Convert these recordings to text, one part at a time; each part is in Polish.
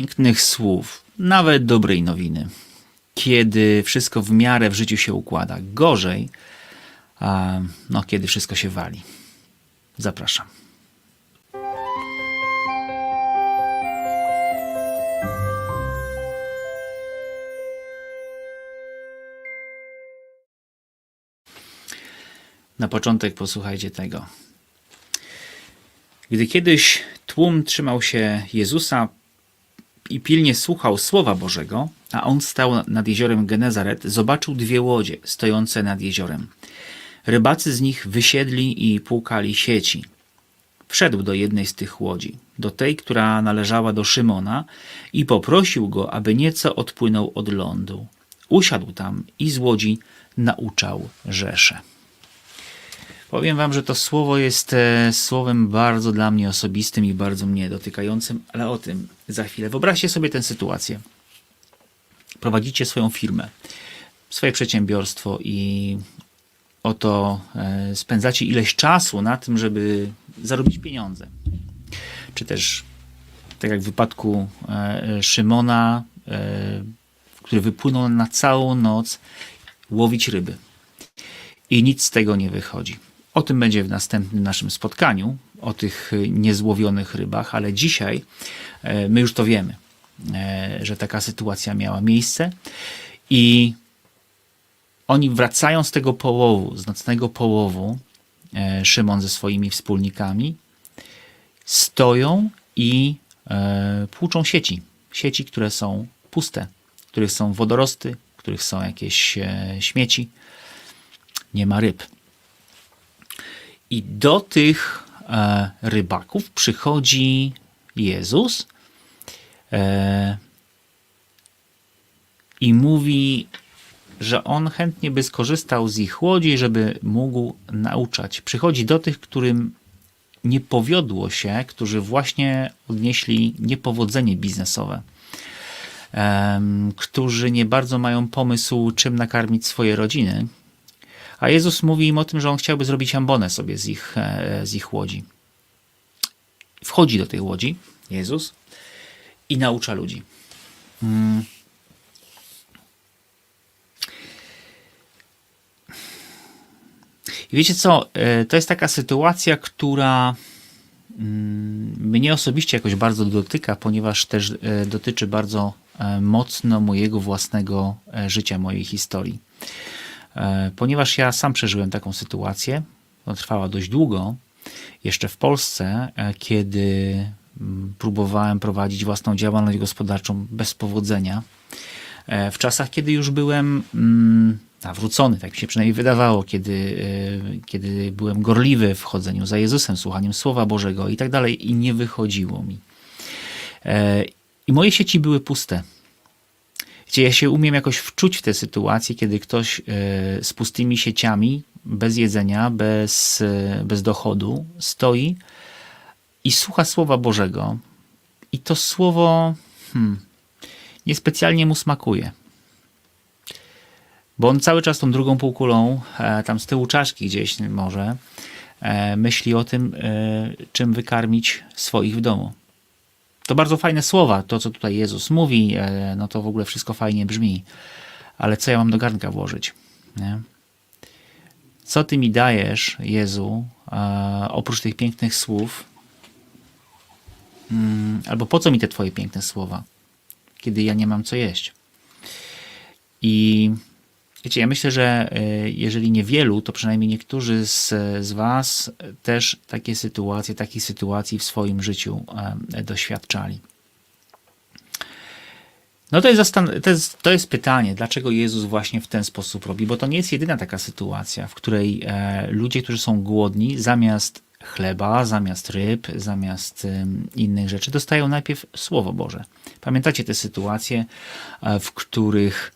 pięknych słów, nawet dobrej nowiny, kiedy wszystko w miarę w życiu się układa. Gorzej, a, no, kiedy wszystko się wali. Zapraszam. Na początek posłuchajcie tego. Gdy kiedyś tłum trzymał się Jezusa i pilnie słuchał Słowa Bożego, a on stał nad jeziorem Genezaret, zobaczył dwie łodzie stojące nad jeziorem. Rybacy z nich wysiedli i płukali sieci. Wszedł do jednej z tych łodzi, do tej, która należała do Szymona, i poprosił go, aby nieco odpłynął od lądu. Usiadł tam i z łodzi nauczał rzeszę. Powiem wam, że to słowo jest e, słowem bardzo dla mnie osobistym i bardzo mnie dotykającym, ale o tym za chwilę. Wyobraźcie sobie tę sytuację. Prowadzicie swoją firmę, swoje przedsiębiorstwo i oto e, spędzacie ileś czasu na tym, żeby zarobić pieniądze. Czy też, tak jak w wypadku e, Szymona, który wypłynął na całą noc łowić ryby. I nic z tego nie wychodzi. O tym będzie w następnym naszym spotkaniu, o tych y, niezłowionych rybach, ale dzisiaj e, my już to wiemy, e, że taka sytuacja miała miejsce i oni wracają z tego połowu, z nocnego połowu, e, Szymon ze swoimi wspólnikami, stoją i płuczą sieci. Sieci, które są puste, których są wodorosty, których są jakieś śmieci. Nie ma ryb. I do tych e, rybaków przychodzi Jezus e, i mówi, że on chętnie by skorzystał z ich łodzi, żeby mógł nauczać. Przychodzi do tych, którym nie powiodło się, którzy właśnie odnieśli niepowodzenie biznesowe, którzy nie bardzo mają pomysł, czym nakarmić swoje rodziny a Jezus mówi im o tym, że on chciałby zrobić ambonę sobie z ich, e, z ich łodzi. Wchodzi do tej łodzi, Jezus, i naucza ludzi. Hmm. I wiecie co, e, to jest taka sytuacja, która mm, mnie osobiście jakoś bardzo dotyka, ponieważ też e, dotyczy bardzo mocno mojego własnego życia, mojej historii. E, ponieważ ja sam przeżyłem taką sytuację, ona trwała dość długo, jeszcze w Polsce, e, kiedy mm, próbowałem prowadzić własną działalność gospodarczą bez powodzenia. E, w czasach, kiedy już byłem mm, nawrócony, tak mi się przynajmniej wydawało, kiedy, kiedy byłem gorliwy w chodzeniu za Jezusem, słuchaniem Słowa Bożego i tak dalej, i nie wychodziło mi. I moje sieci były puste. Gdzie ja się umiem jakoś wczuć w tę sytuację, kiedy ktoś e, z pustymi sieciami, bez jedzenia, bez, e, bez dochodu stoi i słucha Słowa Bożego. I to słowo hmm, niespecjalnie mu smakuje. Bo on cały czas tą drugą półkulą, e, tam z tyłu czaszki gdzieś może, myśli o tym, czym wykarmić swoich w domu. To bardzo fajne słowa, to co tutaj Jezus mówi, e, no to w ogóle wszystko fajnie brzmi. Ale co ja mam do garnka włożyć? Nie? Co ty mi dajesz, Jezu, e, oprócz tych pięknych słów? Mm, albo po co mi te twoje piękne słowa, kiedy ja nie mam co jeść? I Wiecie, ja myślę, że e, jeżeli niewielu, to przynajmniej niektórzy z, z Was też takie sytuacje, takich sytuacji w swoim życiu e, doświadczali. No to jest, to, jest, to jest pytanie, dlaczego Jezus właśnie w ten sposób robi, bo to nie jest jedyna taka sytuacja, w której e, ludzie, którzy są głodni, zamiast chleba, zamiast ryb, zamiast innych rzeczy, dostają najpierw Słowo Boże. Pamiętacie te sytuacje, w których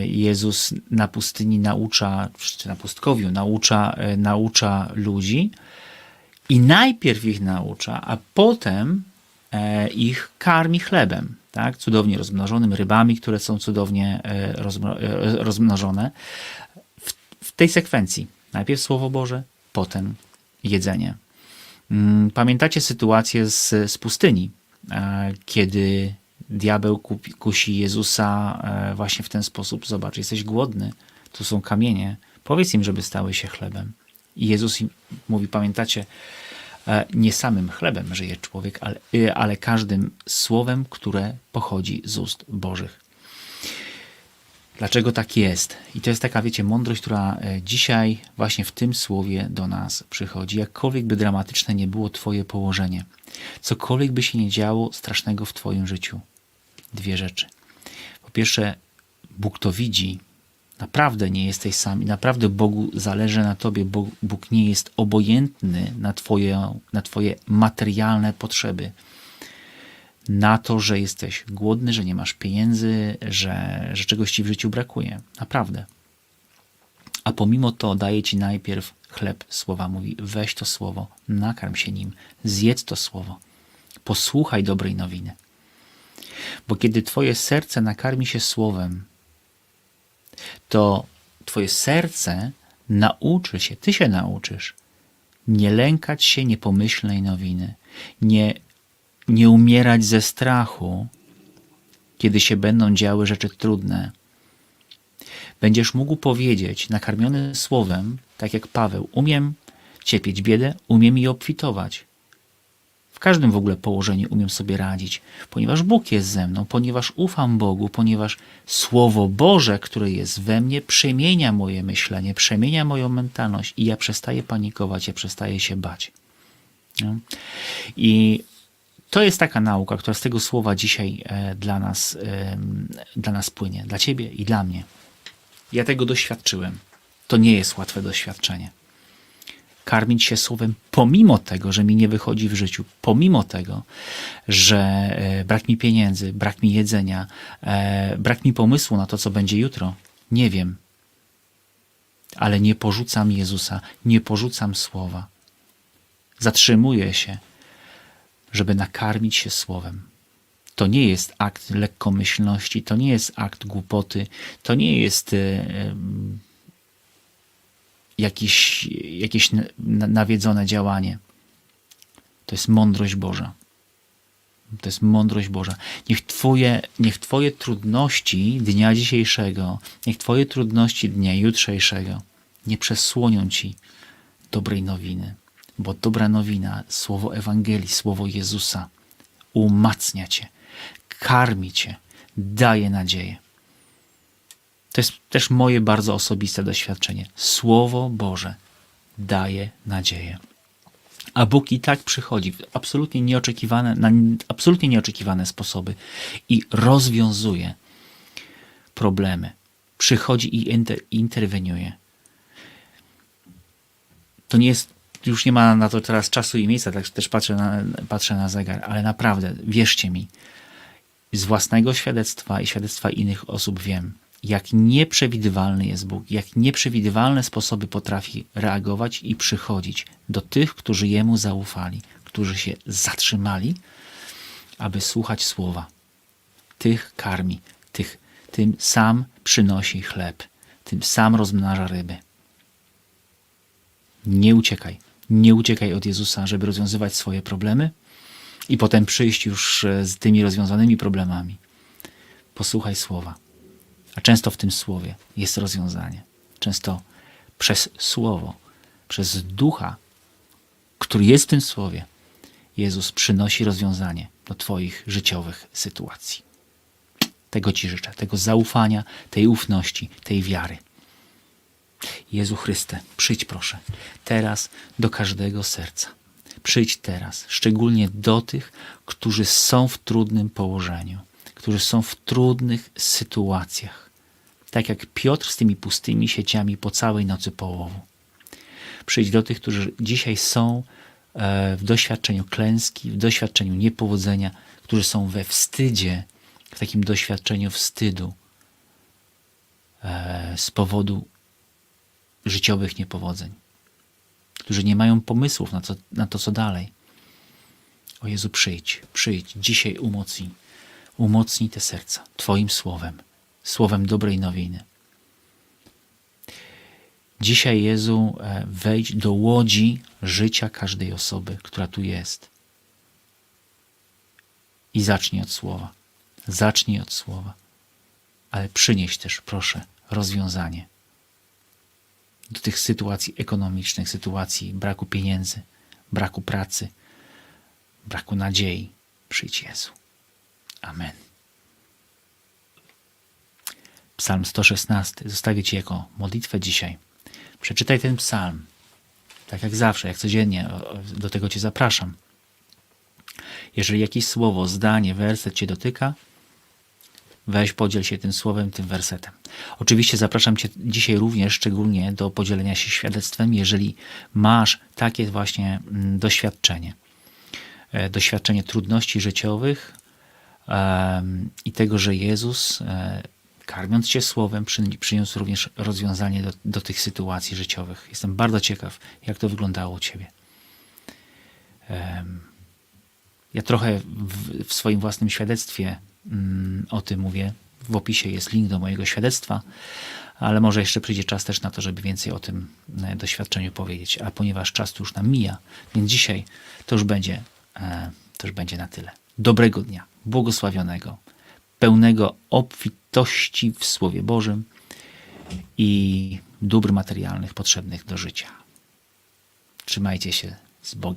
Jezus na pustyni naucza, czy na pustkowiu naucza, e, naucza ludzi i najpierw ich naucza, a potem e, ich karmi chlebem, tak? cudownie rozmnożonym, rybami, które są cudownie rozmnożone. W, w tej sekwencji najpierw Słowo Boże, potem jedzenie. Mm, pamiętacie sytuację z, z pustyni, e, kiedy diabeł kusi Jezusa e, właśnie w ten sposób. Zobacz, jesteś głodny, tu są kamienie, powiedz im, żeby stały się chlebem. I Jezus im mówi, pamiętacie, e, nie samym chlebem żyje człowiek, ale, e, ale każdym słowem, które pochodzi z ust Bożych. Dlaczego tak jest? I to jest taka, wiecie, mądrość, która dzisiaj właśnie w tym słowie do nas przychodzi. Jakkolwiek by dramatyczne nie było Twoje położenie, cokolwiek by się nie działo strasznego w Twoim życiu, dwie rzeczy. Po pierwsze, Bóg to widzi. Naprawdę nie jesteś sam i naprawdę Bogu zależy na Tobie. Bóg, Bóg nie jest obojętny na twoje, na twoje materialne potrzeby na to, że jesteś głodny, że nie masz pieniędzy, że, że czegoś ci w życiu brakuje. Naprawdę. A pomimo to daje ci najpierw chleb słowa. Mówi: weź to słowo, nakarm się nim, zjedz to słowo, posłuchaj dobrej nowiny. Bo kiedy twoje serce nakarmi się słowem, to twoje serce nauczy się, ty się nauczysz nie lękać się niepomyślnej nowiny, nie nie umierać ze strachu, kiedy się będą działy rzeczy trudne. Będziesz mógł powiedzieć, nakarmiony słowem, tak jak Paweł, umiem cierpieć biedę, umiem jej obfitować. Każdym w ogóle położeniu umiem sobie radzić, ponieważ Bóg jest ze mną, ponieważ ufam Bogu, ponieważ Słowo Boże, które jest we mnie, przemienia moje myślenie, przemienia moją mentalność i ja przestaję panikować, ja przestaję się bać. No? I to jest taka nauka, która z tego słowa dzisiaj e, dla nas, e, dla nas płynie, dla ciebie i dla mnie. Ja tego doświadczyłem. To nie jest łatwe doświadczenie. Karmić się słowem, pomimo tego, że mi nie wychodzi w życiu, pomimo tego, że e, brak mi pieniędzy, brak mi jedzenia, brak mi pomysłu na to, co będzie jutro. Nie wiem. Ale nie porzucam Jezusa, nie porzucam słowa. Zatrzymuję się żeby nakarmić się słowem. To nie jest akt lekkomyślności, to nie jest akt głupoty, to nie jest e, jakieś, jakieś nawiedzone działanie. To jest mądrość Boża. To jest mądrość Boża. Niech twoje, niech twoje trudności dnia dzisiejszego, niech Twoje trudności dnia jutrzejszego nie przesłonią Ci dobrej nowiny bo dobra nowina, słowo Ewangelii, słowo Jezusa umacnia cię, karmi cię, daje nadzieję. To jest też moje bardzo osobiste doświadczenie. Słowo Boże daje nadzieję. A Bóg i tak przychodzi w absolutnie nieoczekiwane, na absolutnie nieoczekiwane sposoby i rozwiązuje problemy. Przychodzi i inter, interweniuje. To nie jest już nie ma na to teraz czasu i miejsca, tak też patrzę na, patrzę na zegar, ale naprawdę, wierzcie mi, z własnego świadectwa i świadectwa innych osób wiem, jak nieprzewidywalny jest Bóg, jak nieprzewidywalne sposoby potrafi reagować i przychodzić do tych, którzy Jemu zaufali, którzy się zatrzymali, aby słuchać słowa. Tych karmi, tych, tym sam przynosi chleb, tym sam rozmnaża ryby. Nie uciekaj. Nie uciekaj od Jezusa, żeby rozwiązywać swoje problemy i potem przyjść już z tymi rozwiązanymi problemami. Posłuchaj słowa. A często w tym słowie jest rozwiązanie. Często przez słowo, przez ducha, który jest w tym słowie, Jezus przynosi rozwiązanie do Twoich życiowych sytuacji. Tego Ci życzę, tego zaufania, tej ufności, tej wiary. Jezu Chryste, przyjdź proszę teraz do każdego serca. Przyjdź teraz, szczególnie do tych, którzy są w trudnym położeniu, którzy są w trudnych sytuacjach. Tak jak Piotr z tymi pustymi sieciami po całej nocy połowu. Przyjdź do tych, którzy dzisiaj są e, w doświadczeniu klęski, w doświadczeniu niepowodzenia, którzy są we wstydzie, w takim doświadczeniu wstydu e, z powodu życiowych niepowodzeń, którzy nie mają pomysłów na, na to, co dalej. O Jezu, przyjdź, przyjdź, dzisiaj umocnij, umocnij te serca Twoim słowem, słowem dobrej nowiny. Dzisiaj, Jezu, e, wejdź do łodzi życia każdej osoby, która tu jest. i zacznij od słowa. Zacznij od słowa. Ale przynieś też, proszę, rozwiązanie do tych sytuacji ekonomicznych, sytuacji braku pieniędzy, braku pracy, braku nadziei. Przyjdź Jezu. Amen. Psalm 116 zostawię Ci jako modlitwę dzisiaj. Przeczytaj ten psalm. Tak jak zawsze, jak codziennie, do tego Cię zapraszam. Jeżeli jakieś słowo, zdanie, werset Cię dotyka, weź podziel się tym słowem, tym wersetem. Oczywiście zapraszam Cię dzisiaj również szczególnie do podzielenia się świadectwem, jeżeli masz takie właśnie mm, doświadczenie. E, Doświadczenie trudności życiowych i tego, że Jezus, e, karmiąc Cię słowem, przy- przyniósł również rozwiązanie do, do tych sytuacji życiowych. Jestem bardzo ciekaw, jak to wyglądało u Ciebie. Ja trochę w, w swoim własnym świadectwie mm, o tym mówię. W opisie jest link do mojego świadectwa, ale może jeszcze przyjdzie czas też na to, żeby więcej o tym e, doświadczeniu powiedzieć. A ponieważ czas tu już nam mija, więc dzisiaj to już będzie, e, to już będzie na tyle. Dobrego dnia, błogosławionego, pełnego obfitości w Słowie Bożym i dóbr materialnych potrzebnych do życia. Trzymajcie się z Bogiem.